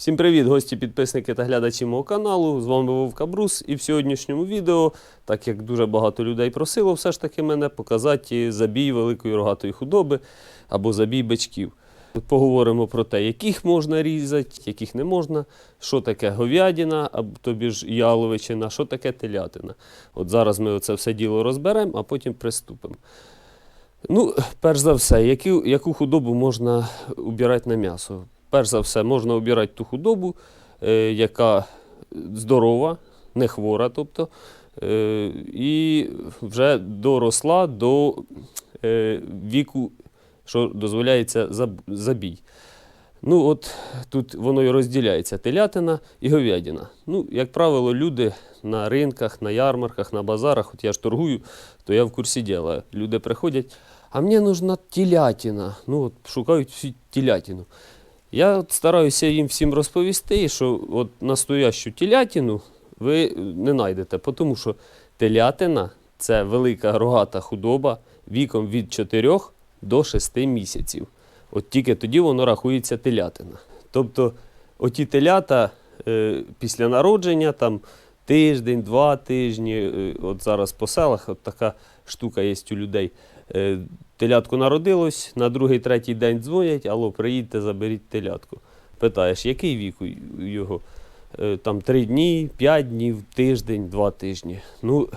Всім привіт, гості, підписники та глядачі мого каналу. З вами Вовка Брус. І в сьогоднішньому відео, так як дуже багато людей просило все ж таки мене показати забій великої рогатої худоби або забій бичків. Поговоримо про те, яких можна різати, яких не можна, що таке говядина, або тобі ж яловичина, що таке телятина. От зараз ми це все діло розберемо, а потім приступимо. Ну, перш за все, яку, яку худобу можна убирати на м'ясо? Перш за все, можна обирати ту худобу, е, яка здорова, не хвора, тобто, е, і вже доросла до е, віку, що дозволяється забій. Ну, от тут воно і розділяється телятина і говядина. Ну, як правило, люди на ринках, на ярмарках, на базарах, от я ж торгую, то я в курсі діла. Люди приходять, а мені нужна телятина. Ну, от шукають всю телятину. Я от стараюся їм всім розповісти, що от настоящу телятину ви не знайдете, тому що телятина це велика рогата худоба віком від 4 до 6 місяців. От тільки тоді воно рахується телятина. Тобто оті телята е, після народження, там тиждень, два тижні, е, от зараз по селах от така штука є у людей. Е, телятко народилось, на другий, третій день дзвонять, алло, приїдьте, заберіть телятку. Питаєш, який вік у його? Е, Там три дні, п'ять днів, тиждень, два тижні. Ну,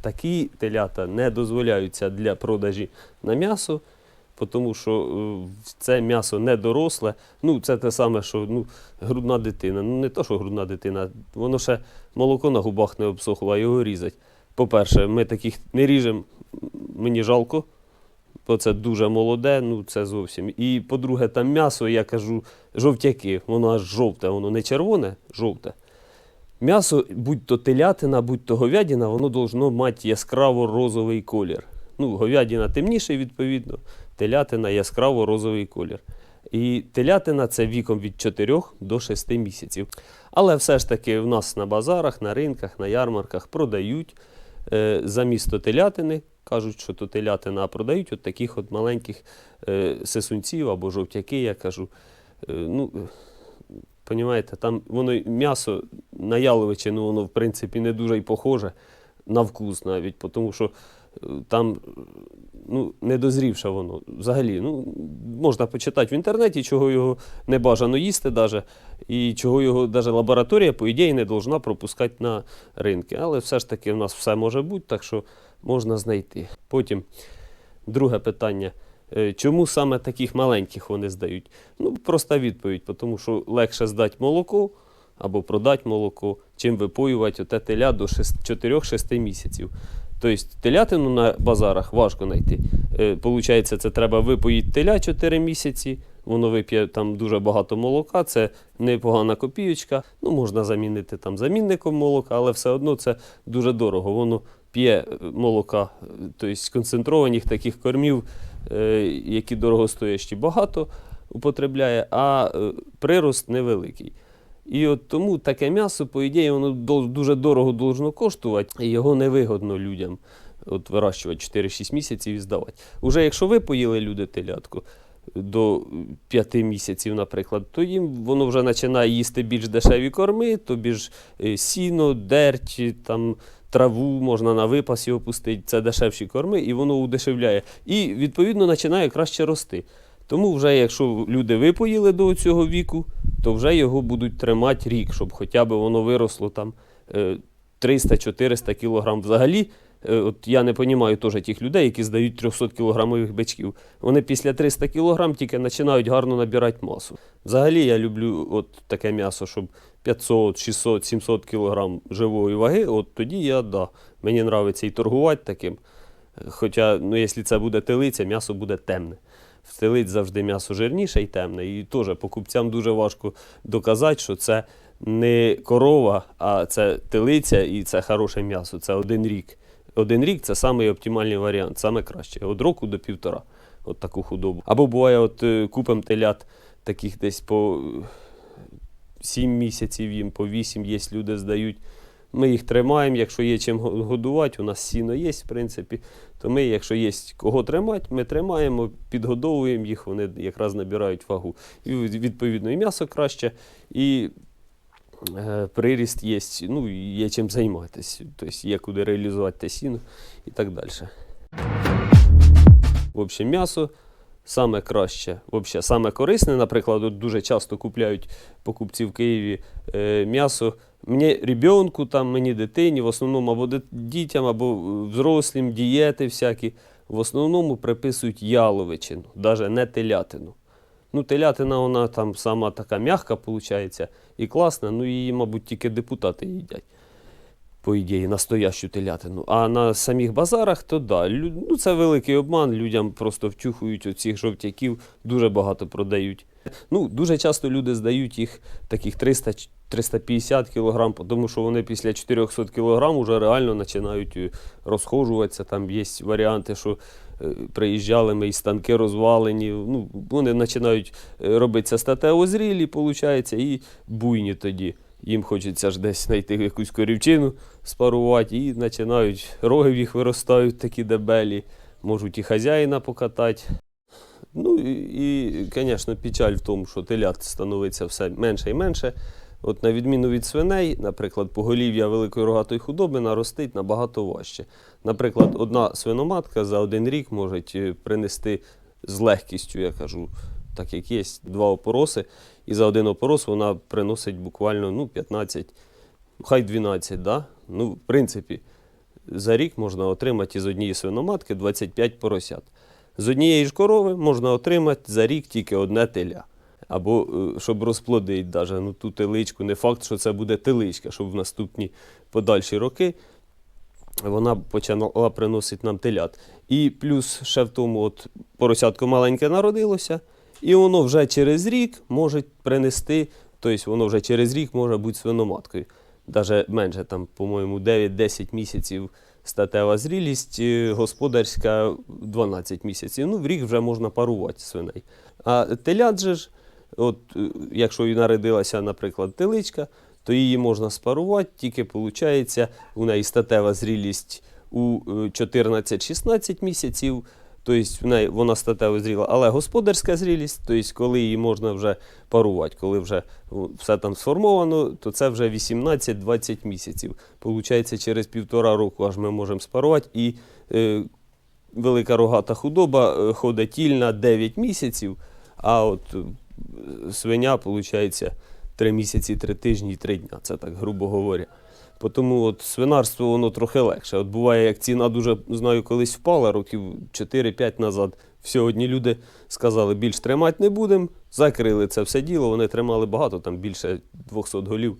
такі телята не дозволяються для продажі на м'ясо, тому що е, це м'ясо не доросле. Ну, це те саме, що ну, грудна дитина. Ну, не то, що грудна дитина, воно ще молоко на губах не обсохло, а його різать. По-перше, ми таких не ріжемо, мені жалко, бо це дуже молоде, ну це зовсім. І по-друге, там м'ясо, я кажу, жовтяки, воно аж жовте, воно не червоне, жовте. М'ясо, будь то телятина, будь то говядина, воно должно мати яскраво розовий колір. Ну, говядина темніший, відповідно, телятина яскраво розовий колір. І телятина це віком від 4 до 6 місяців. Але все ж таки в нас на базарах, на ринках, на ярмарках продають е, замісто телятини, кажуть, що то телятина, продають от таких от маленьких е, сисунців або жовтяки, я кажу. Е, ну, Понімаєте, там воно м'ясо на яловичину, воно в принципі не дуже й похоже на вкус навіть, тому що е, там ну, не дозрівше воно. Взагалі, ну, можна почитати в інтернеті, чого його не бажано їсти, даже, і чого його даже лабораторія, по ідеї, не повинна пропускати на ринки. Але все ж таки в нас все може бути, так що можна знайти. Потім друге питання. Е, Чому саме таких маленьких вони здають? Ну, проста відповідь, тому що легше здати молоко або продати молоко, чим випоювати оте теля до 4-6 місяців. Тобто телятину на базарах важко знайти. Е, Получається, це треба випоїти теля 4 місяці, воно вип'є там дуже багато молока, це непогана копійочка. Ну, можна замінити там замінником молока, але все одно це дуже дорого. Воно п'є е, молока, е, тобто концентрованих таких кормів, е, які дорогостоящі, багато употребляє, а прирост невеликий. І от тому таке м'ясо, по ідеї, воно дуже дорого должно коштувати, і його невигодно людям от вирощувати 4-6 місяців і здавати. Уже якщо ви поїли люди телятку до 5 місяців, наприклад, то їм воно вже починає їсти більш дешеві корми, тобі ж е, сіно, дерть, там, траву можна на випас його пустити, це дешевші корми, і воно удешевляє. І відповідно починає краще рости. Тому вже якщо люди випоїли до цього віку, то вже його будуть тримати рік, щоб хоча б воно виросло там е, 300-400 кг. Взагалі, е, от я не розумію теж тих людей, які здають 300 кілограмових бичків. Вони після 300 кг тільки починають гарно набирати масу. Взагалі я люблю от таке м'ясо, щоб 500, 600, 700 кг живої ваги, от тоді я да, мені подобається і торгувати таким. Хоча, ну, якщо це буде телиця, м'ясо буде темне. В телиць завжди м'ясо жирніше і темне. І теж покупцям дуже важко доказати, що це не корова, а це телиця і це хороше м'ясо. Це один рік. Один рік це самий оптимальний варіант, саме краще. Від року до півтора. От таку худобу. Або буває, от е, купимо телят таких десь по 7 місяців їм, по 8 є люди здають. Ми їх тримаємо, якщо є чим годувати, у нас сіно є, в принципі. То ми, якщо є кого тримати, ми тримаємо, підгодовуємо їх, вони якраз набирають вагу. І відповідно і м'ясо краще, і е, приріст є, ну, є чим займатися. Тобто є куди реалізувати те сіно і так далі. В общем, м'ясо саме краще, вообще, саме корисне, наприклад, дуже часто купляють покупці в Києві е, м'ясо. Мені ребенку, там, мені дитині, в основному або дітям, або е, взрослим, дієти всякі. В основному приписують яловичину, навіть не телятину. Ну, телятина, вона там сама така м'яка, виходить, і класна, ну її, мабуть, тільки депутати їдять по ідеї, настоящу телятину. А на самих базарах, то да, ну, це великий обман. Людям просто втюхують оцих жовтяків, дуже багато продають. Ну, дуже часто люди здають їх таких 300-350 кг, тому що вони після 400 кг вже реально починають е, розхожуватися. Там є варіанти, що е, приїжджали ми і станки розвалені. Ну, вони починають е, робитися статево зрілі, виходить, і буйні тоді. Їм хочеться ж десь знайти якусь корівчину, спарувати, і починають роги їх виростають такі дебелі, можуть і хазяїна покатати. Ну і, звісно, печаль в тому, що телят становиться все менше і менше. От на відміну від свиней, наприклад, поголів'я великої рогатої худоби наростить набагато важче. Наприклад, одна свиноматка за один рік може е, принести з легкістю, я кажу, так як є, два опороси, і за один опорос вона приносить буквально ну, 15, хай 12, да? ну, в принципі, за рік можна отримати із однієї свиноматки 25 поросят. З однієї ж корови можна отримати за рік тільки одне теля. Або е, щоб розплодити даже, ну, ту теличку. Не факт, що це буде теличка, щоб в наступні подальші роки вона почала приносити нам телят. І плюс ще в тому, от поросятко маленьке народилося, і воно вже через рік може принести, тобто воно вже через рік може бути свиноматкою. Даже менше, там, по-моєму, 9-10 місяців статева зрілість, е, господарська 12 місяців. Ну, в рік вже можна парувати свиней. А телят же ж, от, е, якщо і народилася, наприклад, теличка, то її можна спарувати, тільки виходить, у неї статева зрілість у е, 14-16 місяців, тобто вона статево зріла, але господарська зрілість, тобто коли її можна вже парувати, коли вже все там сформовано, то це вже 18-20 місяців. Получається, через півтора року аж ми можемо спарувати. І е, велика рогата худоба е, ходить тільна 9 місяців, а от е, свиня, виходить, 3 місяці, 3 тижні і 3 дня. Це так, грубо говоря. Бо Тому от свинарство воно трохи легше. От буває, як ціна дуже знаю, колись впала років 4-5 назад. Сьогодні люди сказали, більш тримати не будемо, закрили це все діло. Вони тримали багато, там більше 200 голів.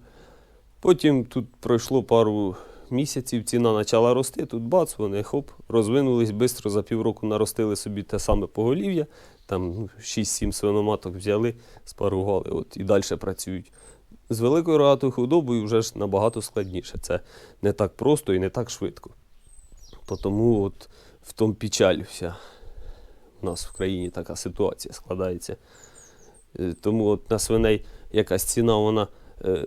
Потім тут пройшло пару місяців, ціна почала рости. Тут бац, вони хоп, розвинулись швидко, за півроку наростили собі те саме поголів'я. Там ну, 6-7 свиноматок взяли, спаругали от, і далі працюють. З великою рогатою худобою вже ж набагато складніше. Це не так просто і не так швидко. Тому от в тому печаль вся. У нас в країні така ситуація складається. Е, Тому от на свиней якась ціна, вона е,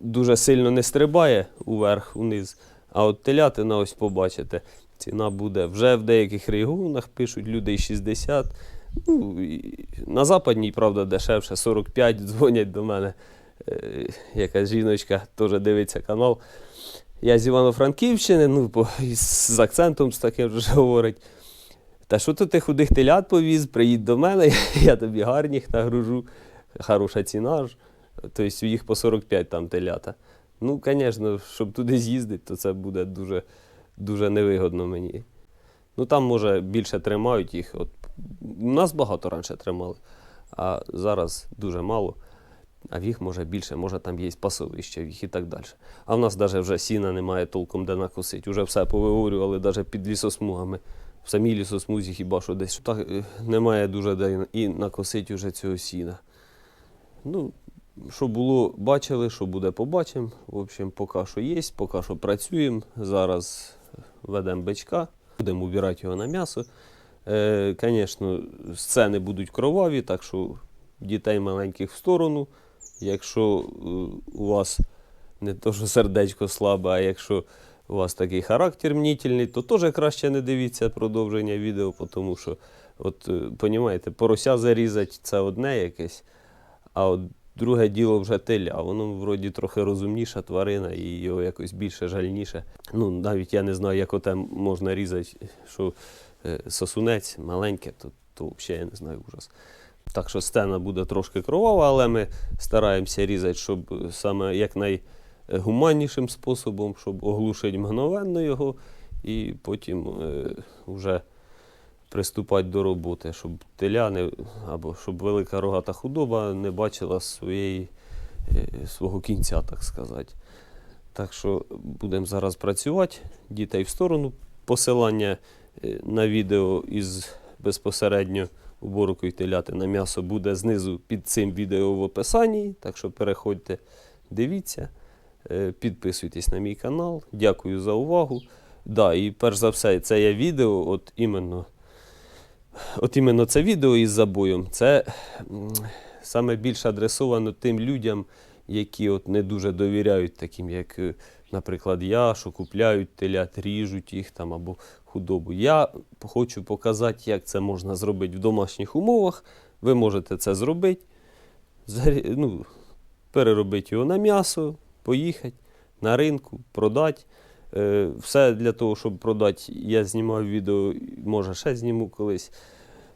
дуже сильно не стрибає уверх, униз. А от телятина, ось побачите, ціна буде вже в деяких регіонах пишуть люди 60. Ну, і на западній, правда, дешевше 45 дзвонять до мене. Е, якась жіночка теж дивиться канал. Я з Івано-Франківщини, ну, з акцентом з таким вже говорить. Та що то ти худих телят повіз, приїдь до мене, я тобі гарних нагружу, хороша ціна ж. Тобто їх по 45 там телята. Ну, звісно, щоб туди з'їздити, то це буде дуже, дуже невигодно мені. Ну там, може, більше тримають їх. От, нас багато раніше тримали, а зараз дуже мало. А в їх може більше, може там є пасовище в їх і так далі. А в нас навіть вже сіна немає толком де накосити. Уже все повиговорювали навіть під лісосмугами. В самій лісосмузі хіба що десь так е, немає дуже де і накосити вже цього сіна. Ну, що було, бачили, що буде, побачимо. В общем, поки що є, поки що працюємо. Зараз ведемо бичка, будемо убирати його на м'ясо. Е, Звісно, сцени будуть кроваві, так що дітей маленьких в сторону. Якщо е, у вас не то, що сердечко слабе, а якщо у вас такий характер мнітельний, то теж краще не дивіться продовження відео, тому що, от, е, понімаєте, порося зарізати це одне якесь, а от друге діло вже теля. Воно вроді трохи розумніша тварина і його якось більше жальніше. Ну, навіть я не знаю, як оте можна різати, що е, сосунець маленьке, то, то взагалі я не знаю ужас. Так що сцена буде трошки кровава, але ми стараємося різати, щоб саме якнайгуманнішим способом, щоб оглушити мгновенно його і потім е, вже приступати до роботи, щоб теля не, або щоб велика рогата худоба не бачила своєї, е, свого кінця, так сказати. Так що будемо зараз працювати, дітей в сторону. Посилання е, на відео із безпосередньо уборкою теляти на м'ясо буде знизу під цим відео в описанні. Так що переходьте, дивіться, е, підписуйтесь на мій канал. Дякую за увагу. Да, і перш за все, це є відео, от іменно, от іменно це відео із забоєм. Це саме більше адресовано тим людям, які от не дуже довіряють таким, як, е, наприклад, я, що купляють телят, ріжуть їх там або худобу. Я хочу показати, як це можна зробити в домашніх умовах. Ви можете це зробити, ну, переробити його на м'ясо, поїхати на ринку, продати. Е, Все для того, щоб продати, я знімав відео, може ще зніму колись,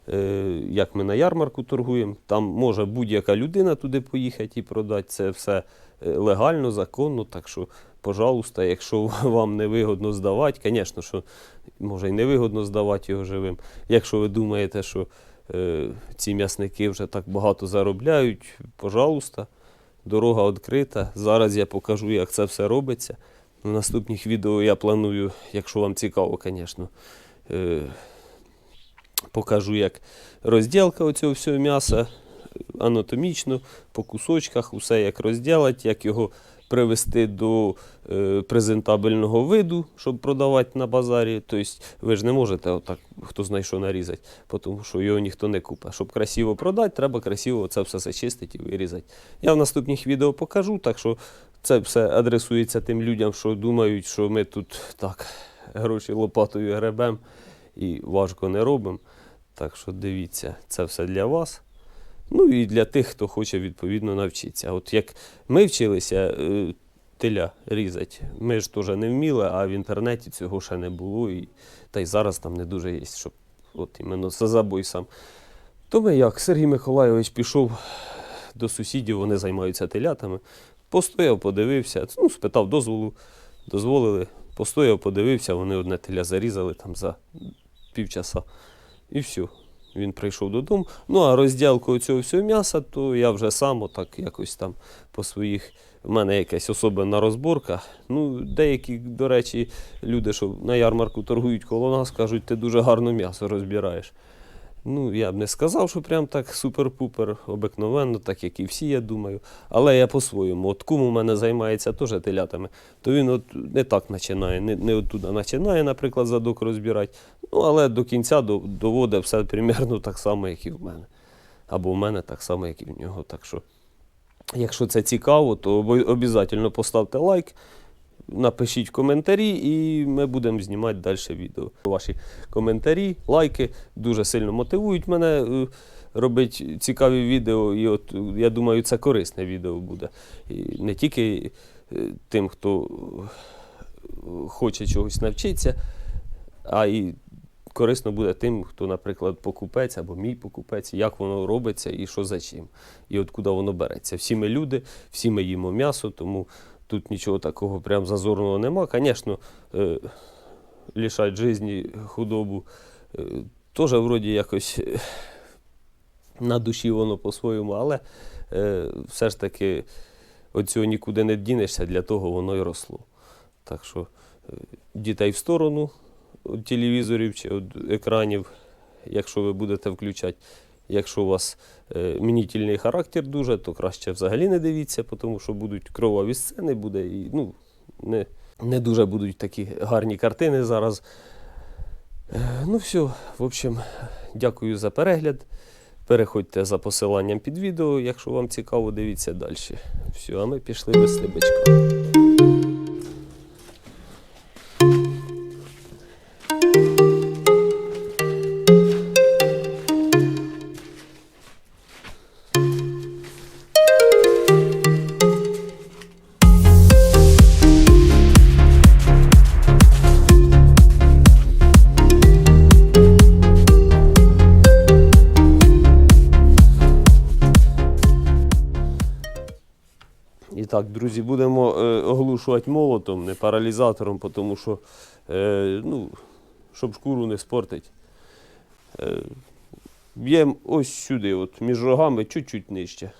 е, як ми на ярмарку торгуємо. Там може будь-яка людина туди поїхати і продати. Це все е, легально, законно. Так що, пожалуйста, якщо вам не вигодно здавати, звісно, що може і не вигодно здавати його живим. Якщо ви думаєте, що е, ці м'ясники вже так багато заробляють, пожалуйста, дорога відкрита. Зараз я покажу, як це все робиться. В наступних відео я планую, якщо вам цікаво, звісно, е, покажу, як розділка оцього всього м'яса анатомічно, по кусочках, усе як розділати, як його привести до е, презентабельного виду, щоб продавати на базарі. Тобто ви ж не можете отак, хто знає, що нарізати, тому що його ніхто не купить. Щоб красиво продати, треба красиво це все зачистити і вирізати. Я в наступних відео покажу, так що це все адресується тим людям, що думають, що ми тут так гроші лопатою гребем і важко не робимо. Так що дивіться, це все для вас. Ну і для тих, хто хоче відповідно навчитися. От як ми вчилися е, теля різати, ми ж теж не вміли, а в інтернеті цього ще не було. І, та й зараз там не дуже є, щоб от іменно за забой сам. То ми як, Сергій Миколайович пішов до сусідів, вони займаються телятами. Постояв, подивився, ну, спитав дозволу, дозволили. Постояв, подивився, вони одне теля зарізали там за півчаса. І все. Він прийшов додому. Ну, а розділку цього всього м'яса, то я вже сам отак якось там по своїх. В мене якась особена розборка. Ну, деякі, до речі, люди, що на ярмарку торгують коло нас, кажуть, ти дуже гарно м'ясо розбираєш. Ну, я б не сказав, що прям так супер-пупер, обикновенно, так як і всі, я думаю. Але я по-своєму. От кум у мене займається теж телятами, то він от не так починає, не, не оттуда починає, наприклад, задок розбирати. Ну, але до кінця до- доводить все примерно так само, як і в мене. Або в мене так само, як і в нього. Так що, якщо це цікаво, то обов'язково поставте лайк. Напишіть коментарі, і ми будемо знімати далі відео. Ваші коментарі, лайки дуже сильно мотивують мене е, робити цікаві відео. І от е, я думаю, це корисне відео буде. І не тільки е, тим, хто хоче чогось навчитися, а і корисно буде тим, хто, наприклад, покупець або мій покупець, як воно робиться і що за чим, і от куди воно береться. Всі ми люди, всі ми їмо м'ясо, тому тут нічого такого прям зазорного нема. Звісно, е, лишать житті худобу е, теж вроді якось е, на душі воно по-своєму, але все ж таки від цього нікуди не дінешся, для того воно і росло. Так що дітей в сторону телевізорів чи від екранів, якщо ви будете включати. Якщо у вас е, мнітільний характер дуже, то краще взагалі не дивіться, тому що будуть кроваві сцени, буде і ну, не, не дуже будуть такі гарні картини зараз. Е, ну все, в общем, дякую за перегляд. Переходьте за посиланням під відео, якщо вам цікаво, дивіться далі. Все, а ми пішли до стебечка. Так, друзі, будемо е, оглушувати молотом, не паралізатором, тому що, е, ну, щоб шкуру не спортить. Е, б'ємо ось сюди, от, між рогами, чуть-чуть нижче.